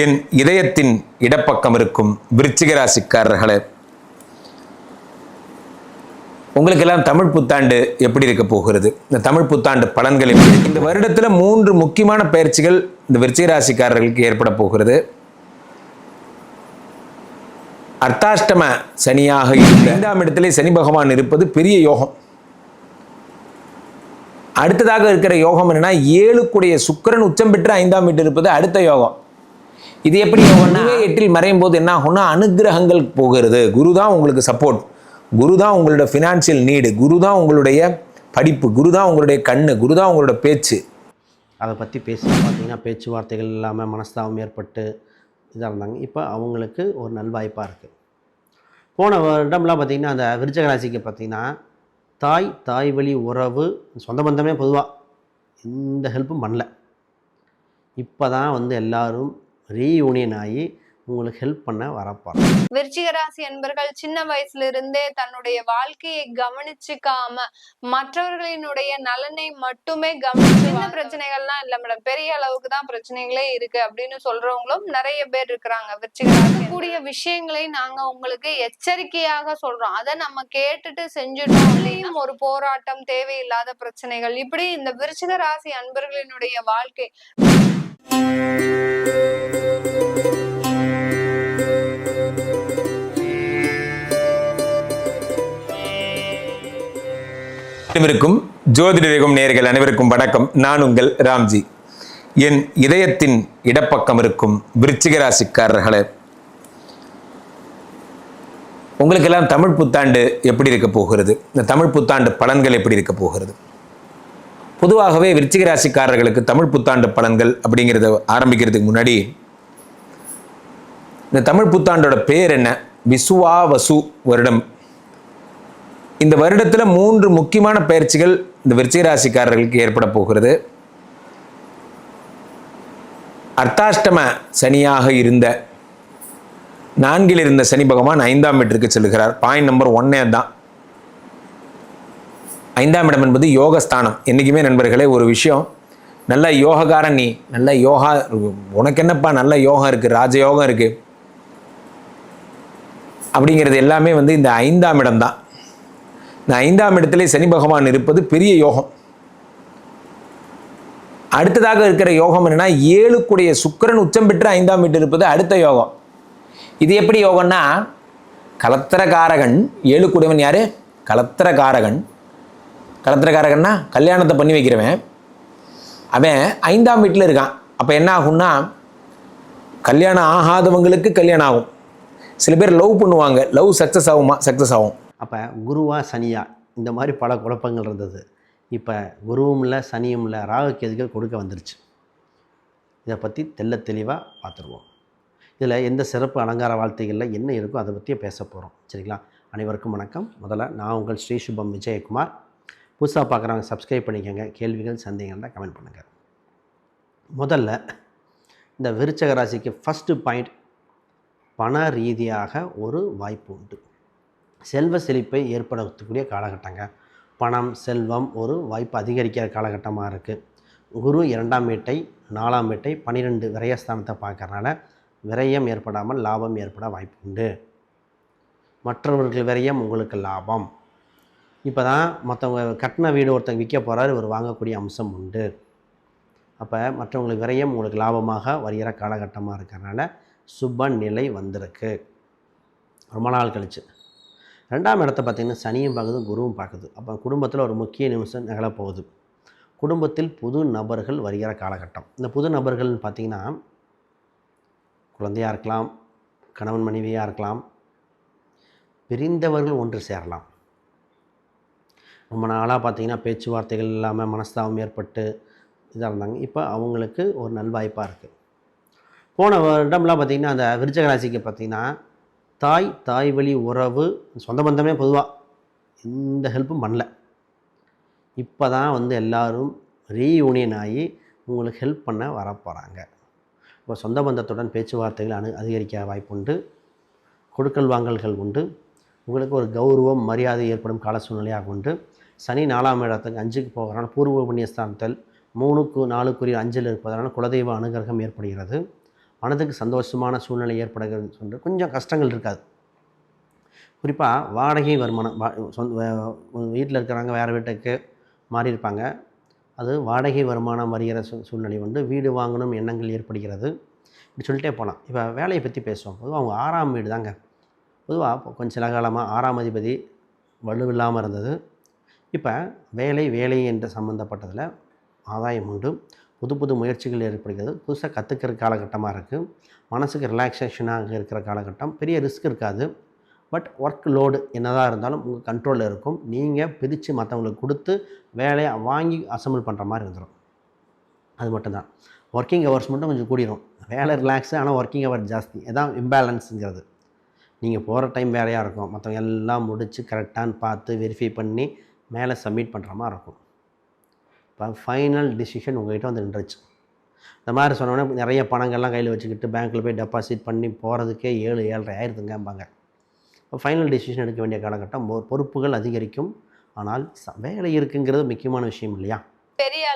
என் இதயத்தின் இடப்பக்கம் இருக்கும் விருச்சிகராசிக்காரர்களே உங்களுக்கெல்லாம் தமிழ் புத்தாண்டு எப்படி இருக்க போகிறது? இந்த தமிழ் புத்தாண்டு பலன்கள் எப்படி இந்த வருடத்தில் மூன்று முக்கியமான பயிற்சிகள் இந்த விருச்சிகராசிக்காரர்களுக்கு ஏற்பட போகிறது. அர்த்தாஷ்டம சனியாக இருந்த ஐந்தாம் இடத்திலே சனி பகவான் இருப்பது பெரிய யோகம். அடுத்ததாக இருக்கிற யோகம் என்னன்னா ஏழுக்குடைய சுக்கிரன் உச்சம் பெற்று ஐந்தாம் வீட்டு இருப்பது அடுத்த யோகம். இது எப்படி யோகம்னா எட்டில் மறையும் போது என்ன ஆகும்னா அனுகிரகங்கள் போகிறது. குரு தான் உங்களுக்கு சப்போர்ட் குரு தான் உங்களோட ஃபினான்ஷியல் நீடு குரு தான் உங்களுடைய படிப்பு. குரு தான் உங்களுடைய கண்ணு. குரு தான் உங்களோட பேச்சு. அதை பற்றி பேசி பார்த்தீங்கன்னா பேச்சுவார்த்தைகள் இல்லாமல் மனஸ்தாபம் ஏற்பட்டு இதாக இருந்தாங்க. இப்போ அவங்களுக்கு ஒரு நல்வாய்ப்பாக இருக்குது போன வருடம்லாம் பார்த்திங்கன்னா அந்த விருச்சக ராசிக்கு பார்த்திங்கன்னா தாய் தாய் வழி உறவு சொந்த பந்தமே பொதுவாக எந்த ஹெல்ப்பும் பண்ணல. இப்போ தான் வந்து எல்லாரும் ரீயூனியன் ஆகி உங்களுக்கு ஹெல்ப் பண்ண வரப்போகிறாங்க விருச்சிக ராசி அன்பர்கள் சின்ன வயசுல இருந்தே தன்னுடைய வாழ்க்கையை கவனிச்சுக்காம மற்றவர்களினுடைய நலனை மட்டுமே கவனிச்சு சின்ன பிரச்சனைகள்லாம் இல்ல மேடம் பெரிய அளவுக்கு தான் பிரச்சனைகளே இருக்கு அப்படின்னு சொல்றவங்களும் நிறைய பேர் இருக்கிறாங்க. விருச்சிக ராசி கூடிய விஷயங்களை நாங்க உங்களுக்கு எச்சரிக்கையாக சொல்றோம். அதை நம்ம கேட்டுட்டு செஞ்சுட்டோம் ஒரு போராட்டம் தேவையில்லாத பிரச்சனைகள் இப்படி இந்த விருச்சிக ராசி அன்பர்களினுடைய வாழ்க்கை அனைவருக்கும் ஜோதிட வேகம் நேர்கள் அனைவருக்கும் வணக்கம். நான் உங்கள் ராம்ஜி. என் இதயத்தின் இடப்பக்கம் இருக்கும் விருச்சிக ராசிக்காரர்களே உங்களுக்கெல்லாம் தமிழ் புத்தாண்டு எப்படி இருக்க போகிறது? இந்த தமிழ் புத்தாண்டு பலன்கள் எப்படி இருக்க போகிறது? பொதுவாகவே விருச்சிக ராசிக்காரர்களுக்கு தமிழ் புத்தாண்டு பலன்கள் அப்படிங்கிறத ஆரம்பிக்கிறதுக்கு முன்னாடி இந்த தமிழ் புத்தாண்டோட பேர் என்ன? விசுவா வசு வருடம் இந்த வருடத்தில் மூன்று முக்கியமான பயிற்சிகள் இந்த விருச்சிகராசிக்காரர்களுக்கு ஏற்பட போகிறது. அர்த்தாஷ்டம சனியாக இருந்த நான்கில் இருந்த சனி பகவான் ஐந்தாம் வீட்டிற்கு செல்கிறார். பாயிண்ட் நம்பர் ஒன்னே தான் ஐந்தாம் இடம் என்பது யோகஸ்தானம். என்றைக்குமே நண்பர்களே ஒரு விஷயம் நல்ல யோகக்காரன் நீ நல்ல யோகா உனக்கு என்னப்பா நல்ல யோகம் இருக்குது ராஜயோகம் இருக்குது அப்படிங்கிறது எல்லாமே வந்து இந்த ஐந்தாம் இடம் தான். இந்த ஐந்தாம் இடத்திலே சனி பகவான் இருப்பது பெரிய யோகம். அடுத்ததாக இருக்கிற யோகம் என்னன்னா ஏழுக்குடைய சுக்கிரன் உச்சம் பெற்று ஐந்தாம் வீட்டு இருப்பது அடுத்த யோகம். இது எப்படி யோகம்னா கலத்திரகாரகன் ஏழுக்குடையவன் யாரு? கலத்திரகாரகன். கலத்திரகாரகன்னா கல்யாணத்தை பண்ணி வைக்கிறவன். அவன் ஐந்தாம் வீட்டில் இருக்கான். அப்போ என்ன ஆகும்னா கல்யாணம் ஆகாதவங்களுக்கு கல்யாணம் ஆகும். சில பேர் லவ் பண்ணுவாங்க. லவ் சக்ஸஸ் ஆகுமா? சக்ஸஸ் ஆகும். அப்போ குருவா சனியா இந்த மாதிரி பல குழப்பங்கள் இருந்தது. இப்போ குருவும் இல்லை சனியும் இல்லை ராகக்கேதுகள் கொடுக்க வந்துருச்சு. இதை பற்றி தெள்ள தெளிவாக பார்த்துருவோம் இதில் எந்த சிறப்பு அலங்கார வாழ்த்தைகளில் என்ன இருக்கோ அதை பற்றியே பேச போகிறோம் சரிங்களா? அனைவருக்கும் வணக்கம். முதல்ல நான் உங்கள் ஸ்ரீ சுபம் விஜயகுமார். புதுசாக பார்க்குறவங்க சப்ஸ்கிரைப் பண்ணிக்கோங்க. கேள்விகள் சந்தேகங்கள் தான் கமெண்ட் பண்ணுங்கள் முதல்ல இந்த விருச்சக ராசிக்கு ஃபஸ்ட்டு பாயிண்ட் பண ரீதியாக ஒரு வாய்ப்பு உண்டு. செல்வ செழிப்பை ஏற்படுத்தக்கூடிய காலகட்டங்க. பணம் செல்வம் ஒரு வாய்ப்பு அதிகரிக்கிற காலகட்டமாக இருக்குது குரு இரண்டாம் வீட்டை நாலாம் வீட்டை பன்னிரெண்டு விரயஸ்தானத்தை பார்க்கறனால விரயம் ஏற்படாமல் லாபம் ஏற்பட வாய்ப்பு உண்டு. மற்றவர்கள் விரயம் உங்களுக்கு லாபம். இப்போ தான் மற்றவங்க கட்டின வீடு ஒருத்தங்க விற்க போகிறாரு இவர் வாங்கக்கூடிய அம்சம் உண்டு. அப்போ மற்றவங்களுக்கு விரயம் உங்களுக்கு லாபமாக வருகிற காலகட்டமாக இருக்கிறனால சுப நிலை வந்திருக்கு. ரொம்ப நாள் கழிச்சு. ரெண்டாம் இடத்த பார்த்திங்கன்னா சனியும் பார்க்குது குருவும் பார்க்குது. அப்போ குடும்பத்தில் ஒரு முக்கிய நிமிஷம் நிகழப்போகுது குடும்பத்தில் புது நபர்கள் வருகிற காலகட்டம். இந்த புது நபர்கள்னு பார்த்திங்கன்னா குழந்தையாக இருக்கலாம் கணவன் மனைவியாக இருக்கலாம் பிரிந்தவர்கள் ஒன்று சேரலாம். ரொம்ப நாளாக பார்த்திங்கன்னா பேச்சுவார்த்தைகள் இல்லாமல் மனஸ்தாபம் ஏற்பட்டு இதாக இருந்தாங்க. இப்போ அவங்களுக்கு ஒரு நல்வாய்ப்பாக இருக்குது போன வருடம்லாம் பார்த்திங்கன்னா அந்த விருச்சக ராசிக்கு பார்த்திங்கன்னா தாய் தாய் வழி உறவு சொந்த பந்தமே பொதுவாக எந்த ஹெல்ப்பும் பண்ணல. இப்போ தான் வந்து எல்லாரும் ரீயூனியன் ஆகி உங்களுக்கு ஹெல்ப் பண்ண வரப்போகிறாங்க இப்போ சொந்த பந்தத்துடன் பேச்சுவார்த்தைகள் அணு அதிகரிக்க வாய்ப்புண்டு. கொடுக்கல் வாங்கல்கள் உண்டு. உங்களுக்கு ஒரு கௌரவம் மரியாதை ஏற்படும் கால சூழ்நிலையாக உண்டு. சனி நாலாம் இடத்துக்கு அஞ்சுக்கு போகிறனால பூர்வ புண்ணியஸ்தானத்தில் மூணுக்கு நாலுக்குரிய அஞ்சில் இருப்பதனால குலதெய்வ அனுகிரகம் ஏற்படுகிறது. மனதுக்கு சந்தோஷமான சூழ்நிலை ஏற்படுகிறது சொல்லிட்டு கொஞ்சம் கஷ்டங்கள் இருக்காது. குறிப்பாக வாடகை வருமானம் சொந்த வீட்டில் இருக்கிறவங்க வேறு வீட்டுக்கு மாறி இருப்பாங்க. அது வாடகை வருமானம் வருகிற சூ சூழ்நிலை வந்து வீடு வாங்கணும் எண்ணங்கள் ஏற்படுகிறது. இப்படி சொல்லிட்டே போகலாம் இப்போ வேலையை பற்றி பேசுவோம். பொதுவாக அவங்க ஆறாம் வீடு தாங்க. பொதுவாக கொஞ்சம் சில காலமாக ஆறாம் அதிபதி வலுவில்லாமல் இருந்தது. இப்போ வேலை வேலை என்ற சம்மந்தப்பட்டதில் ஆதாயம் உண்டு. புது புது முயற்சிகள் ஏற்படுகிறது. புதுசாக கற்றுக்கிற காலகட்டமாக இருக்குது மனசுக்கு ரிலாக்ஸேஷனாக இருக்கிற காலகட்டம். பெரிய ரிஸ்க் இருக்காது. பட் ஒர்க் லோடு என்னதான் இருந்தாலும் உங்கள் கண்ட்ரோலில் இருக்கும். நீங்கள் பிரித்து மற்றவங்களுக்கு கொடுத்து வேலையை வாங்கி அசம்பிள் பண்ணுற மாதிரி இருந்துடும் அது மட்டும்தான். ஒர்க்கிங் ஹவர்ஸ் மட்டும் கொஞ்சம் கூடிரும். வேலை ரிலாக்ஸு ஆனால் ஒர்க்கிங் ஹவர் ஜாஸ்தி. இதான் இம்பேலன்ஸுங்கிறது நீங்கள் போகிற டைம் வேறையாக இருக்கும். மற்றவங்க எல்லாம் முடித்து கரெக்டான்னு பார்த்து வெரிஃபை பண்ணி மேலே சப்மிட் பண்ணுற மாதிரி இருக்கும். ஃபைனல் டிசிஷன் உங்கள்கிட்ட வந்து நின்றுச்சு. இந்த மாதிரி சொன்னோன்னே நிறைய பணங்கள்லாம் கையில் வச்சுக்கிட்டு பேங்க்கில் போய் டெபாசிட் பண்ணி போகிறதுக்கே ஏழு ஏழரை ஆயிரத்துங்கம்பாங்க இப்போ ஃபைனல் டிசிஷன் எடுக்க வேண்டிய காலகட்டம் பொறுப்புகள் அதிகரிக்கும். ஆனால் ச- வேலை இருக்குங்கிறது முக்கியமான விஷயம் இல்லையா? பெரிய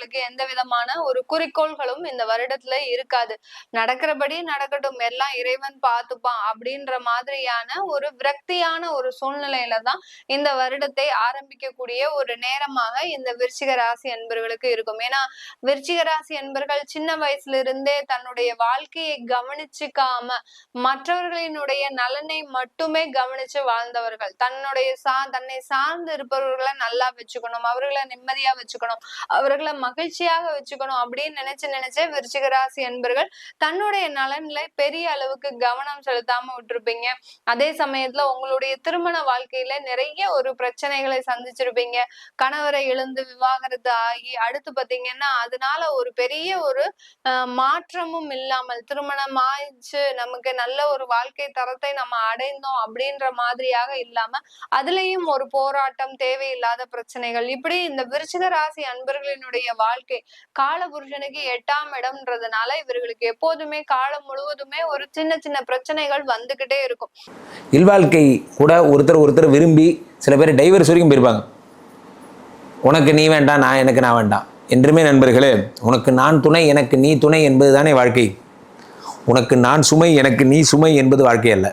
அளவுக்கு உங்களுக்கு எந்த விதமான ஒரு குறிக்கோள்களும் இந்த வருடத்துல இருக்காது. நடக்கிறபடி நடக்கட்டும் எல்லாம் இறைவன் பார்த்துப்பான் அப்படின்ற மாதிரியான ஒரு விரக்தியான ஒரு சூழ்நிலையில தான் இந்த வருடத்தை ஆரம்பிக்கக்கூடிய ஒரு நேரமாக இந்த விருச்சிக ராசி என்பர்களுக்கு இருக்கும். ஏன்னா விருச்சிக ராசி என்பர்கள் சின்ன வயசுல இருந்தே தன்னுடைய வாழ்க்கையை கவனிச்சுக்காம மற்றவர்களினுடைய நலனை மட்டுமே கவனிச்சு வாழ்ந்தவர்கள். தன்னுடைய சா தன்னை சார்ந்து இருப்பவர்களை நல்லா வச்சுக்கணும் அவர்களை நிம்மதியா வச்சுக்கணும் அவர்களை மகிழ்ச்சியாக வச்சுக்கணும் அப்படின்னு நினைச்சு நினைச்சே விருச்சிக ராசி அன்பர்கள் தன்னுடைய நலன்ல பெரிய அளவுக்கு கவனம் செலுத்தாம விட்டுருப்பீங்க. அதே சமயத்துல உங்களுடைய திருமண வாழ்க்கையில நிறைய ஒரு பிரச்சனைகளை சந்திச்சிருப்பீங்க. கணவரை இழந்து விவாகரத்து ஆகி அடுத்து பாத்தீங்கன்னா அதனால ஒரு பெரிய ஒரு அஹ், மாற்றமும் இல்லாமல் திருமணம் ஆயிடுச்சு நமக்கு நல்ல ஒரு வாழ்க்கை தரத்தை நம்ம அடைந்தோம் அப்படின்ற மாதிரியாக இல்லாம அதுலயும் ஒரு போராட்டம் தேவையில்லாத பிரச்சனைகள் இப்படி இந்த விருச்சிக ராசி அன்பர்களினுடைய வாழ்க்கை. காலபுருஷனுக்கு எட்டாம் இடம்ன்றதுனால இவர்களுக்கு எப்போதுமே காலம் முழுவதுமே ஒரு சின்ன சின்ன பிரச்சனைகள் வந்துகிட்டே இருக்கும். இல்வாழ்க்கை கூட ஒருத்தர் ஒருத்தர் விரும்பி சில பேர் டைவர்ஸ் வரைக்கும் போயிருப்பாங்க. உனக்கு நீ வேண்டாம் நான் எனக்கு நான் வேண்டாம். என்றுமே நண்பர்களே உனக்கு நான் துணை எனக்கு நீ துணை என்பது தானே வாழ்க்கை. உனக்கு நான் சுமை எனக்கு நீ சுமை என்பது வாழ்க்கை அல்ல.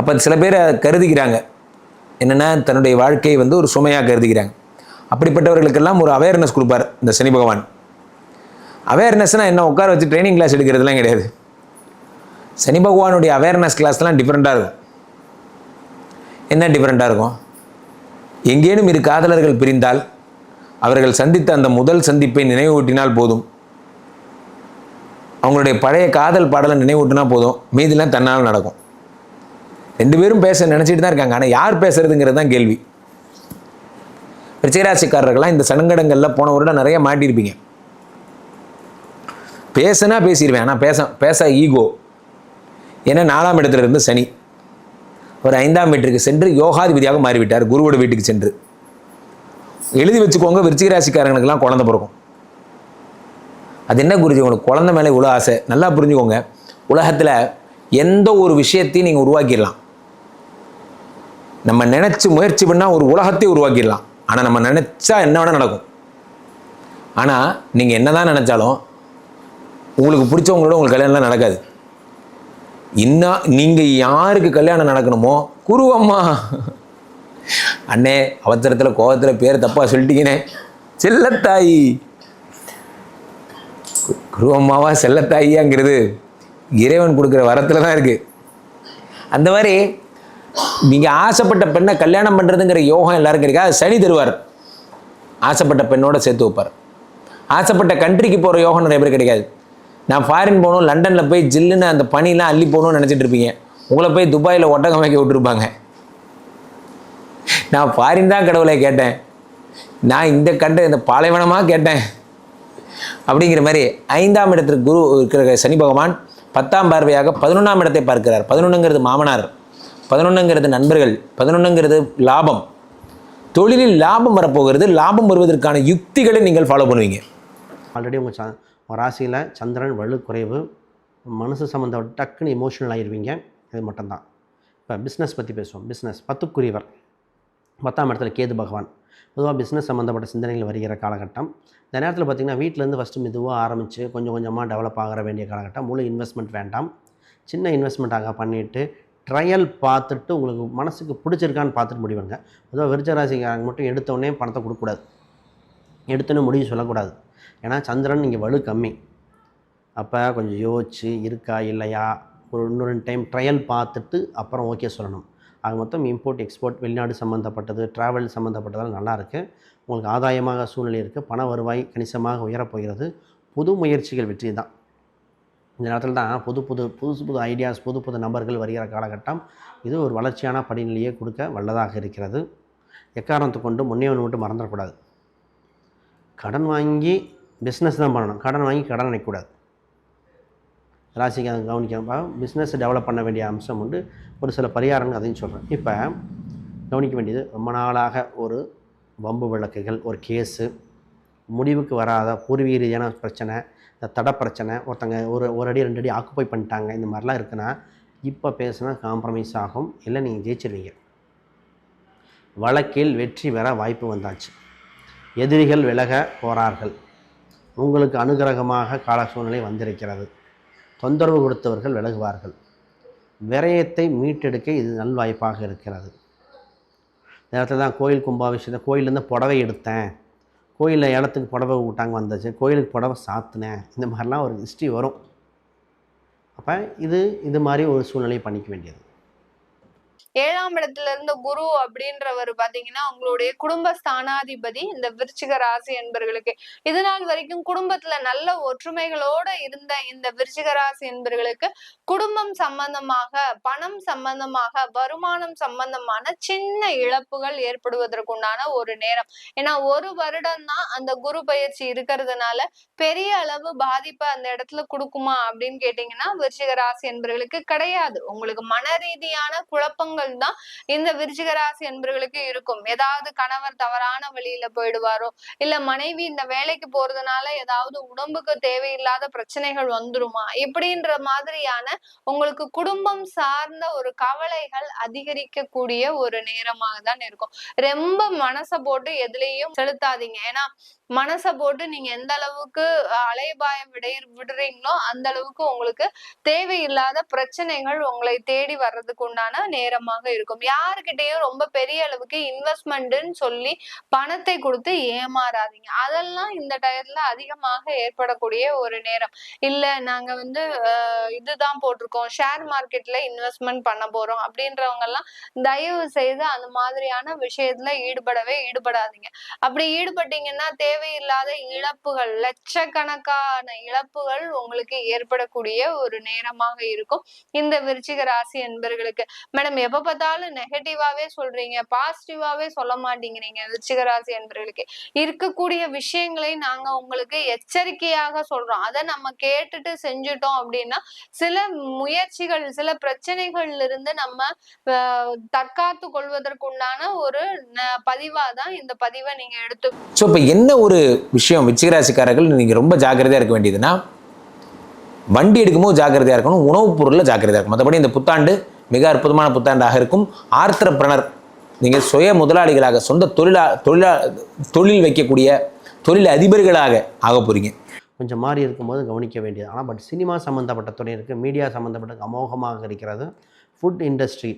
அப்போ சில பேரை கருதிக்கிறாங்க என்னென்னா தன்னுடைய வாழ்க்கையை வந்து ஒரு சுமையாக கருதிக்கிறாங்க அப்படிப்பட்டவர்களுக்கெல்லாம் ஒரு அவேர்னஸ் கொடுப்பார் இந்த சனி பகவான். அவேர்னஸ்னால் என்ன? உட்கார வச்சு ட்ரைனிங் கிளாஸ் எடுக்கிறதுலாம் கிடையாது. சனி பகவானுடைய அவேர்னஸ் கிளாஸ்லாம் டிஃப்ரெண்ட்டாக இருக்கும். என்ன டிஃப்ரெண்ட்டாக இருக்கும்? எங்கேனும் இரு காதலர்கள் பிரிந்தால் அவர்கள் சந்தித்த அந்த முதல் சந்திப்பை நினைவூட்டினால் போதும். அவங்களுடைய பழைய காதல் பாடலை நினைவூட்டினா போதும். மீதிலாம் தன்னால் நடக்கும். ரெண்டு பேரும் பேச நினச்சிட்டு தான் இருக்காங்க. ஆனால் யார் பேசுறதுங்கிறது தான் கேள்வி. ரிச்சயராசிக்காரர்கள்லாம் இந்த சங்கடங்களில் போன வருடம் நிறைய மாட்டியிருப்பீங்க பேசுனா பேசிடுவேன் ஆனால் பேச பேச ஈகோ. ஏன்னா நாலாம் இடத்துல இருந்து சனி. ஒரு ஐந்தாம் வீட்டிற்கு சென்று யோகாதிபதியாக மாறிவிட்டார் குருவோட வீட்டுக்கு சென்று. எழுதி வச்சுக்கோங்க விருச்சிக குழந்த குழந்தை பிறக்கும். அது என்ன குருஜி உங்களுக்கு குழந்தை மேலே இவ்வளோ ஆசை? நல்லா புரிஞ்சுக்கோங்க. உலகத்தில் எந்த ஒரு விஷயத்தையும் நீங்கள் உருவாக்கிடலாம். நம்ம நினச்சி முயற்சி பண்ணால் ஒரு உலகத்தை உருவாக்கிடலாம். ஆனால் நம்ம நினச்சா என்ன வேணால் நடக்கும். ஆனால் நீங்கள் என்ன தான் நினச்சாலும் உங்களுக்கு பிடிச்சவங்களோட உங்களுக்கு கல்யாணம்லாம் நடக்காது. இன்னும் நீங்கள் யாருக்கு கல்யாணம் நடக்கணுமோ குருவம்மா. அண்ணே அவசரத்தில் கோபத்தில் பேர் தப்பாக சொல்லிட்டீங்கன்னே செல்லத்தாயி. குருவம்மாவா செல்லத்தாயியாங்கிறது இறைவன் கொடுக்குற வரத்தில் தான் இருக்குது அந்த மாதிரி நீங்கள் ஆசைப்பட்ட பெண்ணை கல்யாணம் பண்ணுறதுங்கிற யோகம் எல்லாருக்கும் இருக்கா? அது சனி தருவார். ஆசைப்பட்ட பெண்ணோட சேர்த்து வைப்பார். ஆசைப்பட்ட கண்ட்ரிக்கு போகிற யோகம் நிறைய பேர் கிடைக்காது. நான் ஃபாரின் போகணும் லண்டனில் போய் ஜில்லுன்னு அந்த பனிலாம் அள்ளி போகணும்னு நினச்சிட்டு இருப்பீங்க. உங்களை போய் துபாயில் ஒட்டகம் வைக்க விட்டுருப்பாங்க. நான் ஃபாரின் தான் கடவுளை கேட்டேன். நான் இந்த கண்ட இந்த பாலைவனமாக கேட்டேன். அப்படிங்கிற மாதிரி ஐந்தாம் இடத்திற்கு குரு இருக்கிற சனி பகவான் பத்தாம் பார்வையாக பதினொன்றாம் இடத்தை பார்க்கிறார். பதினொன்றுங்கிறது மாமனார். பதினொன்றுங்கிறது நண்பர்கள் பதினொன்றுங்கிறது லாபம். தொழிலில் லாபம் வரப்போகிறது லாபம் வருவதற்கான யுக்திகளை நீங்கள் ஃபாலோ பண்ணுவீங்க. ஆல்ரெடி உங்கள் ச உங்கள் ராசியில் சந்திரன் வலு குறைவு மனசு சம்மந்தப்பட்ட டக்குன்னு எமோஷனல் ஆகிடுவீங்க இது மட்டும்தான். இப்போ பிஸ்னஸ் பற்றி பேசுவோம். பிஸ்னஸ் பத்துக்குரியவர். பத்தாம் இடத்துல கேது பகவான். பொதுவாக பிஸ்னஸ் சம்மந்தப்பட்ட சிந்தனைகள் வருகிற காலகட்டம். இந்த நேரத்தில் பார்த்திங்கன்னா வீட்டிலேருந்து ஃபஸ்ட்டு மெதுவாக ஆரம்பித்து கொஞ்சம் கொஞ்சமாக டெவலப் ஆகிற வேண்டிய காலகட்டம். முழு இன்வெஸ்ட்மெண்ட் வேண்டாம். சின்ன இன்வெஸ்ட்மெண்ட்டாக பண்ணிவிட்டு ட்ரையல் பார்த்துட்டு உங்களுக்கு மனசுக்கு பிடிச்சிருக்கான்னு பார்த்துட்டு முடிவுங்க அதுவும் விருச்சராசிக்காரங்க மட்டும் எடுத்தோடனே பணத்தை கொடுக்கக்கூடாது. எடுத்தோன்னே முடிவு சொல்லக்கூடாது. ஏன்னா சந்திரன் இங்கே வலு கம்மி. அப்போ கொஞ்சம் யோசிச்சு இருக்கா இல்லையா? ஒரு இன்னொரு ரெண்டு டைம் ட்ரையல் பார்த்துட்டு அப்புறம் ஓகே சொல்லணும். அது மொத்தம் இம்போர்ட் எக்ஸ்போர்ட் வெளிநாடு சம்மந்தப்பட்டது ட்ராவல் சம்மந்தப்பட்டதெல்லாம் நல்லா இருக்குது உங்களுக்கு ஆதாயமாக சூழ்நிலை இருக்குது பண வருவாய் கணிசமாக உயரப் போகிறது. புது முயற்சிகள் வெற்றி தான் இந்த நேரத்தில் தான் புது புது புதுசு புது ஐடியாஸ் புது புது நபர்கள் வருகிற காலகட்டம் இது ஒரு வளர்ச்சியான படிநிலையை கொடுக்க வல்லதாக இருக்கிறது. எக்காரணத்தை கொண்டு முன்னே ஒன்று மட்டும் மறந்துடக்கூடாது. கடன் வாங்கி பிஸ்னஸ் தான் பண்ணணும். கடன் வாங்கி கடன் அடைக்கக்கூடாது ராசிக்கு அதை கவனிக்கணும் பிஸ்னஸ் டெவலப் பண்ண வேண்டிய அம்சம் உண்டு. ஒரு சில பரிகாரங்கள் அதையும் சொல்கிறேன் இப்போ கவனிக்க வேண்டியது ரொம்ப நாளாக ஒரு வம்பு விளக்குகள் ஒரு கேஸு முடிவுக்கு வராத பூர்வீக ரீதியான பிரச்சனை இந்த தட பிரச்சனை ஒருத்தங்க ஒரு ஒரு அடி ரெண்டு அடி ஆக்குப்பை பண்ணிட்டாங்க இந்த மாதிரிலாம் இருக்குன்னா இப்போ பேசுனா காம்ப்ரமைஸ் ஆகும். இல்லை நீங்கள் ஜெயிச்சிருவீங்க. வழக்கில் வெற்றி பெற வாய்ப்பு வந்தாச்சு. எதிரிகள் விலக போறார்கள். உங்களுக்கு அனுகிரகமாக கால சூழ்நிலை வந்திருக்கிறது. தொந்தரவு கொடுத்தவர்கள் விலகுவார்கள். விரயத்தை மீட்டெடுக்க இது நல்வாய்ப்பாக இருக்கிறது. நேரத்தில் தான் கோயில் கும்பாபிஷேகம் கோயிலேருந்து புடவை எடுத்தேன். கோயிலில் இடத்துக்கு புடவை விட்டாங்க வந்துச்சு. கோயிலுக்கு புடவை சாத்தினேன். இந்த மாதிரிலாம் ஒரு ஹிஸ்ட்ரி வரும். அப்போ இது இது மாதிரி ஒரு சூழ்நிலையை பண்ணிக்க வேண்டியது. ஏழாம் இடத்துல இருந்த குரு அப்படின்றவர் பாத்தீங்கன்னா உங்களுடைய குடும்ப ஸ்தானாதிபதி இந்த விருச்சிக ராசி என்பர்களுக்கு. இது நாள் வரைக்கும் குடும்பத்துல நல்ல ஒற்றுமைகளோட இருந்த இந்த விருச்சிக ராசி என்பர்களுக்கு குடும்பம் சம்பந்தமாக பணம் சம்பந்தமாக வருமானம் சம்பந்தமான சின்ன இழப்புகள் ஏற்படுவதற்குண்டான ஒரு நேரம். ஏன்னா ஒரு வருடம் தான் அந்த குரு பயிற்சி இருக்கிறதுனால பெரிய அளவு பாதிப்பை அந்த இடத்துல கொடுக்குமா அப்படின்னு கேட்டீங்கன்னா விருச்சிக ராசி என்பர்களுக்கு கிடையாது. உங்களுக்கு மன ரீதியான குழப்பங்கள் கஷ்டங்கள் தான் இந்த விருச்சிக ராசி என்பர்களுக்கு இருக்கும். ஏதாவது கணவர் தவறான வழியில போயிடுவாரோ இல்ல மனைவி இந்த வேலைக்கு போறதுனால ஏதாவது உடம்புக்கு தேவையில்லாத பிரச்சனைகள் வந்துருமா? இப்படின்ற மாதிரியான உங்களுக்கு குடும்பம் சார்ந்த ஒரு கவலைகள் அதிகரிக்கக்கூடிய ஒரு நேரமாக தான் இருக்கும். ரொம்ப மனசை போட்டு எதுலேயும் செலுத்தாதீங்க. ஏன்னா மனசை போட்டு நீங்க எந்த அளவுக்கு அலைபாயம் விட விடுறீங்களோ அந்த அளவுக்கு உங்களுக்கு தேவையில்லாத பிரச்சனைகள் உங்களை தேடி வர்றதுக்கு உண்டான நேரமா அதிகமாக இருக்கும். யாருக்கிட்டையும் ரொம்ப பெரிய அளவுக்கு இன்வெஸ்ட்மெண்ட்னு சொல்லி பணத்தை கொடுத்து ஏமாறாதீங்க. அதெல்லாம் இந்த டயத்துல அதிகமாக ஏற்படக்கூடிய ஒரு நேரம். இல்ல நாங்க வந்து இதுதான் போட்டிருக்கோம். ஷேர் மார்க்கெட்ல இன்வெஸ்ட்மெண்ட் பண்ண போறோம். அப்படின்றவங்க எல்லாம் தயவு செய்து அந்த மாதிரியான விஷயத்துல ஈடுபடவே ஈடுபடாதீங்க. அப்படி ஈடுபட்டீங்கன்னா தேவையில்லாத இழப்புகள் லட்சக்கணக்கான இழப்புகள் உங்களுக்கு ஏற்படக்கூடிய ஒரு நேரமாக இருக்கும். இந்த விருச்சிக ராசி என்பர்களுக்கு. மேடம் எப்ப பார்த்தாலும் நெகட்டிவாவே சொல்றீங்க பாசிட்டிவாவே சொல்ல மாட்டேங்கிறீங்க ரிச்சிகராசி என்பர்களுக்கு இருக்கக்கூடிய விஷயங்களை நாங்க உங்களுக்கு எச்சரிக்கையாக சொல்றோம். அதை நம்ம கேட்டுட்டு செஞ்சுட்டோம் அப்படின்னா சில முயற்சிகள் சில பிரச்சனைகள்ல இருந்து நம்ம அஹ், தற்காத்து கொள்வதற்குண்டான ஒரு பதிவாதான் இந்த பதிவை நீங்க எடுத்து ஸோ இப்போ என்ன ஒரு விஷயம் விச்சிகராசிக்காரர்கள் நீங்க ரொம்ப ஜாக்கிரதையா இருக்க வேண்டியதுன்னா வண்டி எடுக்கும்போது ஜாக்கிரதையாக இருக்கணும் உணவுப் பொருளில் ஜாக்கிரதையாக இருக்கணும். மற்றபடி இந்த புத்தாண்டு மிக அற்புதமான புத்தாண்டாக இருக்கும். ஆர்த்திரப்பிரணர் நீங்கள் சுய முதலாளிகளாக சொந்த தொழிலா தொழிலா தொழில் வைக்கக்கூடிய தொழில் அதிபர்களாக ஆக போகிறீங்க கொஞ்சம் மாறி இருக்கும்போது கவனிக்க வேண்டியது. ஆனால் பட் சினிமா சம்மந்தப்பட்ட துறை இருக்குது மீடியா சம்மந்தப்பட்ட அமோகமாக இருக்கிறது. Food industry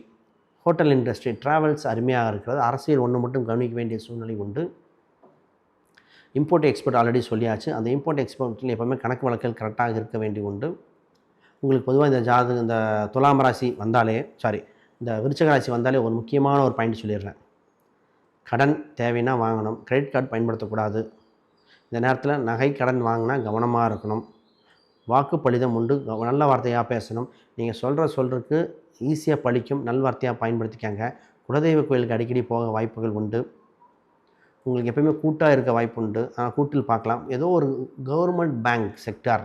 hotel industry travels அருமையாக இருக்கிறது. அரசியல் ஒன்று மட்டும் கவனிக்க வேண்டிய சூழ்நிலை உண்டு. இம்போர்ட் எக்ஸ்போர்ட் ஆல்ரெடி சொல்லியாச்சு. அந்த இம்போர்ட் எக்ஸ்போர்ட்டில் எப்போவுமே கணக்கு வழக்கில் கரெக்டாக இருக்க வேண்டி உண்டு. உங்களுக்கு பொதுவாக இந்த ஜாதகம் இந்த துலாம் ராசி வந்தாலே சாரி இந்த விருச்சக ராசி வந்தாலே ஒரு முக்கியமான ஒரு பாயிண்ட் சொல்லிடுறேன். கடன் தேவைன்னா வாங்கணும். கிரெடிட் கார்டு பயன்படுத்தக்கூடாது. இந்த நேரத்தில் நகை கடன் வாங்கினா கவனமாக இருக்கணும். வாக்கு பலிதம் உண்டு. நல்ல வார்த்தையாக பேசணும். நீங்கள் சொல்கிற சொல்கிறதுக்கு ஈஸியாக பழிக்கும். நல்வார்த்தையாக பயன்படுத்திக்காங்க. குலதெய்வ கோயிலுக்கு அடிக்கடி போக வாய்ப்புகள் உண்டு. உங்களுக்கு எப்பயுமே கூட்டாக இருக்க வாய்ப்பு உண்டு. ஆனால் கூட்டில் பார்க்கலாம். ஏதோ ஒரு கவர்மெண்ட் பேங்க் செக்டார்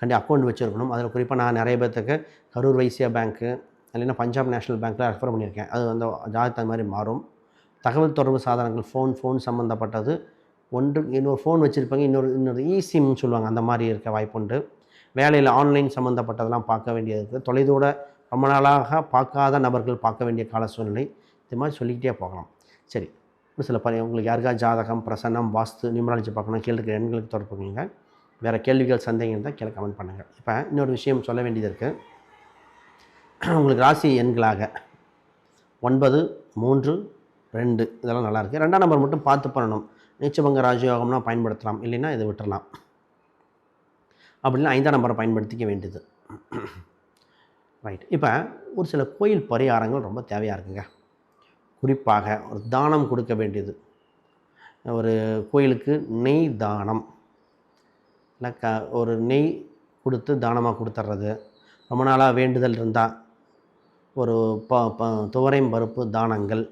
கண்டி அக்கௌண்ட் வச்சுருக்கணும். அதில் குறிப்பாக நான் நிறைய பேர்த்துக்கு கரூர் வைசியா பேங்க்கு இல்லைன்னா பஞ்சாப் நேஷனல் பேங்க்கில் ரெஃபர் பண்ணியிருக்கேன். அது வந்து ஜாதகத்தை மாதிரி மாறும். தகவல் தொடர்பு சாதனங்கள் ஃபோன் ஃபோன் சம்மந்தப்பட்டது ஒன்று இன்னொரு ஃபோன் வச்சுருப்பாங்க இன்னொரு இன்னொரு இசிம்னு சொல்லுவாங்க. அந்த மாதிரி இருக்க வாய்ப்புண்டு வேலையில் ஆன்லைன் சம்மந்தப்பட்டதெல்லாம் பார்க்க வேண்டியது இருக்குது தொலைதூர ரொம்ப நாளாக பார்க்காத நபர்கள் பார்க்க வேண்டிய கால சூழ்நிலை. இது மாதிரி சொல்லிக்கிட்டே போகலாம். சரி. சில பணி உங்களுக்கு யாருக்கா ஜாதகம் பிரசன்னம் வாஸ்து நியூமராலஜி பார்க்கணும் கீழே எண்களுக்கு தொடர்புங்க வேறு கேள்விகள் சந்தேகம் இருந்தால் கீழே கமெண்ட் பண்ணுங்கள் இப்போ இன்னொரு விஷயம் சொல்ல வேண்டியது இருக்குது உங்களுக்கு ராசி எண்களாக ஒன்பது மூன்று ரெண்டு இதெல்லாம் நல்லாயிருக்கு ரெண்டாம் நம்பர் மட்டும் பார்த்து பண்ணணும். நீச்சபங்க ராஜயோகம்னா பயன்படுத்தலாம். இல்லைன்னா இதை விட்டுறலாம். அப்படின்னா ஐந்தாம் நம்பரை பயன்படுத்திக்க வேண்டியது. ரைட் இப்போ ஒரு சில கோயில் பரிகாரங்கள் ரொம்ப தேவையாக இருக்குங்க. குறிப்பாக ஒரு தானம் கொடுக்க வேண்டியது. ஒரு கோயிலுக்கு நெய் தானம். இல்லை க ஒரு நெய் கொடுத்து தானமாக கொடுத்துட்றது. ரொம்ப நாளாக வேண்டுதல் இருந்தால் ஒரு ப ப துவரையும் பருப்பு தானங்கள்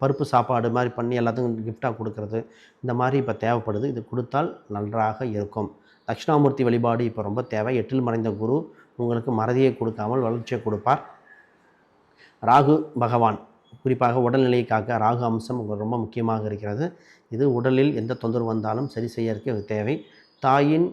பருப்பு சாப்பாடு மாதிரி பண்ணி எல்லாத்துக்கும் கிஃப்டாக கொடுக்கறது இந்த மாதிரி இப்போ தேவைப்படுது. இது கொடுத்தால் நன்றாக இருக்கும். தட்சிணாமூர்த்தி வழிபாடு இப்போ ரொம்ப தேவை. எட்டில் மறைந்த குரு உங்களுக்கு மறதியை கொடுக்காமல் வளர்ச்சியை கொடுப்பார். ராகு பகவான் குறிப்பாக உடல்நிலையை காக்க ராகு அம்சம் உங்களுக்கு ரொம்ப முக்கியமாக இருக்கிறது. இது உடலில் எந்த தொந்தரவு வந்தாலும் சரி செய்யறதுக்கு தேவை. தாயின்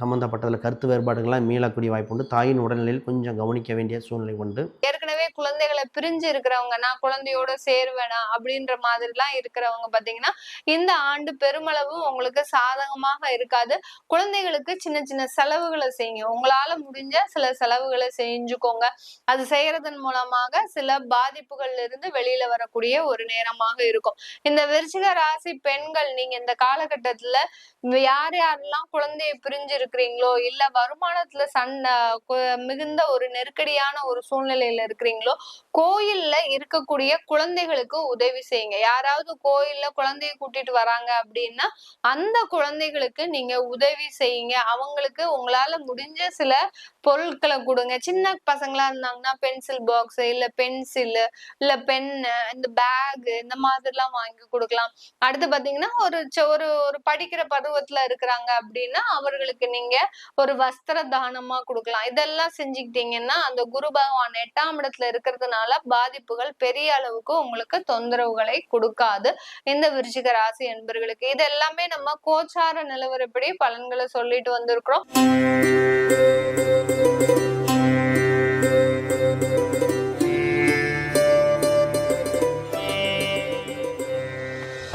சம்மந்தப்பட்டதில் கருத்து வேறுபாடுகள்லாம் மீளக்கூடிய வாய்ப்பு உண்டு தாயின் உடல்நிலையில் கொஞ்சம் கவனிக்க வேண்டிய சூழ்நிலை உண்டு. ஏற்கனவே குழந்தைகளை பிரிஞ்சு இருக்கிறவங்க நான் குழந்தையோட சேருவேனா? அப்படின்ற மாதிரி எல்லாம் இருக்கிறவங்க பாத்தீங்கன்னா இந்த ஆண்டு பெருமளவு உங்களுக்கு சாதகமாக இருக்காது. குழந்தைகளுக்கு சின்ன சின்ன செலவுகளை செய்யுங்க. உங்களால முடிஞ்ச சில செலவுகளை செஞ்சுக்கோங்க. அது செய்யறதன் மூலமாக சில பாதிப்புகள்ல இருந்து வெளியில வரக்கூடிய ஒரு நேரமாக இருக்கும். இந்த விருச்சிக ராசி பெண்கள் நீங்க இந்த காலகட்டத்துல யார் யாரெல்லாம் குழந்தைய பிரிஞ்சு இருக்கிறீங்களோ இல்ல வருமானத்துல சண்டை மிகுந்த ஒரு நெருக்கடியான ஒரு சூழ்நிலையில இருக்கிறீங்களோ கோயில்ல இருக்கக்கூடிய குழந்தைகளுக்கு உதவி செய்யுங்க. யாராவது கோயில்ல குழந்தைய கூட்டிட்டு வராங்க அப்படின்னா அந்த குழந்தைகளுக்கு நீங்க உதவி செய்யுங்க. அவங்களுக்கு உங்களால முடிஞ்ச சில பொருட்களை கொடுங்க. சின்ன பசங்களா இருந்தாங்கன்னா பென்சில் பாக்ஸ் இல்ல பென்சில் இல்ல பென்னு இந்த பேக் இந்த மாதிரிலாம் வாங்கி கொடுக்கலாம். அடுத்து பாத்தீங்கன்னா ஒரு ஒரு ஒரு படிக்கிற பருவத்துல இருக்கிறாங்க அப்படின்னா அவர்களுக்கு நீங்க ஒரு வஸ்திர தானமா கொடுக்கலாம். இதெல்லாம் செஞ்சுக்கிட்டீங்கன்னா அந்த குரு பகவான் எட்டாம் இடத்துல இருக்கிறதுனால பாதிப்புகள் பெரிய அளவுக்கு உங்களுக்கு தொந்தரவுகளை கொடுக்காது. இந்த விருச்சிக ராசி என்பர்களுக்கு இது எல்லாமே நம்ம கோச்சார நிலவரப்படி பலன்களை சொல்லிட்டு வந்திருக்கிறோம்.